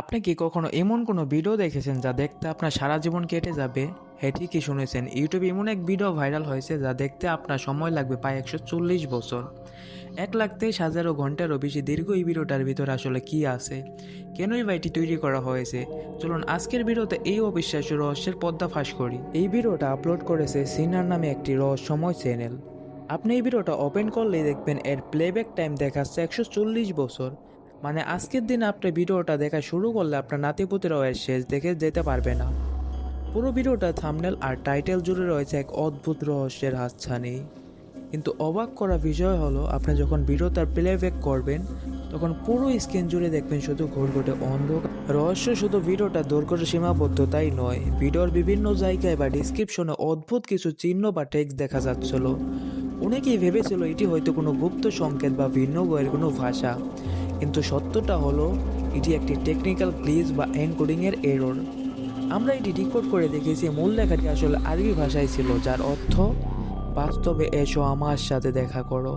আপনি কি কখনো এমন কোনো ভিডিও দেখেছেন যা দেখতে আপনার সারা জীবন কেটে যাবে? হ্যাঁ ঠিকই শুনেছেন? ইউটিউবে এমন এক ভিডিও ভাইরাল হয়েছে যা দেখতে আপনার সময় লাগবে প্রায় একশো চল্লিশ বছর। এক লাখ তেইশ হাজারো ঘন্টারও বেশি দীর্ঘ এই ভিডিওটার ভিতরে আসলে কি আছে? কেনই বা এটি তৈরি করা হয়েছে? চলুন আজকের ভিডিওতে এই অবিশ্বাস্য রহস্যের পদ্মা ফাঁস করি। এই ভিডিওটা আপলোড করেছে সিনার নামে একটি রহস্যময় চ্যানেল আপনি এই ভিডিওটা ওপেন করলেই দেখবেন এর প্লেব্যাক টাইম দেখাচ্ছে একশো চল্লিশ বছর। মানে আজকের দিন আপনি ভিডিওটা দেখা শুরু করলে আপনার নাতিপুতিরাও এর শেষ দেখে যেতে পারবে না। পুরো ভিডিওটা থামনেল আর টাইটেল জুড়ে রয়েছে এক অদ্ভুত রহস্যের হাতছানি। কিন্তু অবাক করা বিষয় হলো, আপনি যখন ভিডিওটার প্লেব্যাক করবেন, তখন পুরো স্ক্রিন জুড়ে দেখবেন শুধু ঘোরঘটে অন্ধকার। রহস্য শুধু ভিডিওটা দৈর্ঘ্য সীমাবদ্ধতাই নয়, ভিডিওর বিভিন্ন জায়গায় বা ডিসক্রিপশনে অদ্ভুত কিছু চিহ্ন বা টেক্সট দেখা যাচ্ছিল। অনেকেই ভেবেছিল এটি হয়তো কোনো গুপ্ত সংকেত বা ভিন্ন বইয়ের কোনো ভাষা। কিন্তু সত্যটা হলো, এটি একটি টেকনিক্যাল গ্লিজ বা এনকোডিংয়ের এরর আমরা এটি রেকর্ড করে দেখেছি মূল লেখাটি আসলে আরবি ভাষায় ছিল, যার অর্থ, বাস্তবে এসো, আমার সাথে দেখা করো।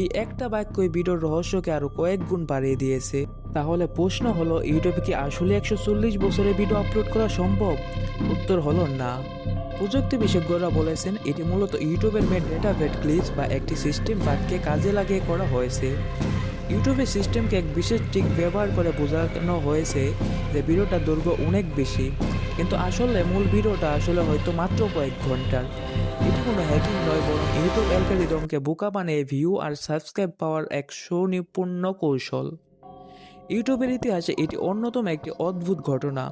এই একটা বাক্যই ভিডিওর রহস্যকে আরও কয়েক গুণ বাড়িয়ে দিয়েছে। তাহলে প্রশ্ন হলো, ইউটিউবে কি আসলে একশো চল্লিশ বছরের ভিডিও আপলোড করা সম্ভব? উত্তর হলো না। প্রযুক্তি বিশেষজ্ঞরা বলেছেন, এটি মূলত ইউটিউবের মেড ডেটা ভেট ক্লিপস বা একটি সিস্টেম বাক্যে কাজে লাগিয়ে করা হয়েছে। ইউটিউবের সিস্টেমকে এক বিশেষ ট্রিক ব্যবহার করে বোঝানো হয়েছে যে ভিডিওটার দৈর্ঘ্য অনেক বেশি। কিন্তু আসলে মূল ভিডিওটা আসলে হয়তো মাত্র কয়েক ঘণ্টার। এটি কোনো হ্যাকিং নয়, বরং ইউটিউব অ্যালগোরিদমকে বোকা বানিয়ে ভিউ আর সাবস্ক্রাইব পাওয়ার এক সুনিপুণ কৌশল। ইউটিউবের ইতিহাসে এটি অন্যতম একটি অদ্ভুত ঘটনা।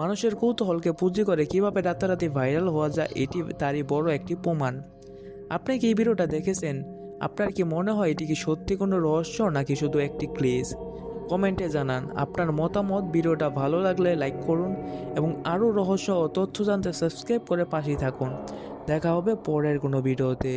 মানুষের কৌতূহলকে পুঁজি করে কীভাবে রাতারাতি ভাইরাল হওয়া যায়, এটি তারই বড় একটি প্রমাণ। আপনি কি এই ভিডিওটা দেখেছেন? আপনার কি মনে হয় এটি কি সত্যি কোনো রহস্য নাকি শুধু একটি ক্লেজ কমেন্টে জানান। আপনার মতামত, ভিডিওটা ভালো লাগলে লাইক করুন এবং আরও রহস্য ও তথ্য জানতে সাবস্ক্রাইব করে পাশেই থাকুন। দেখা হবে পরের কোনো ভিডিওতে।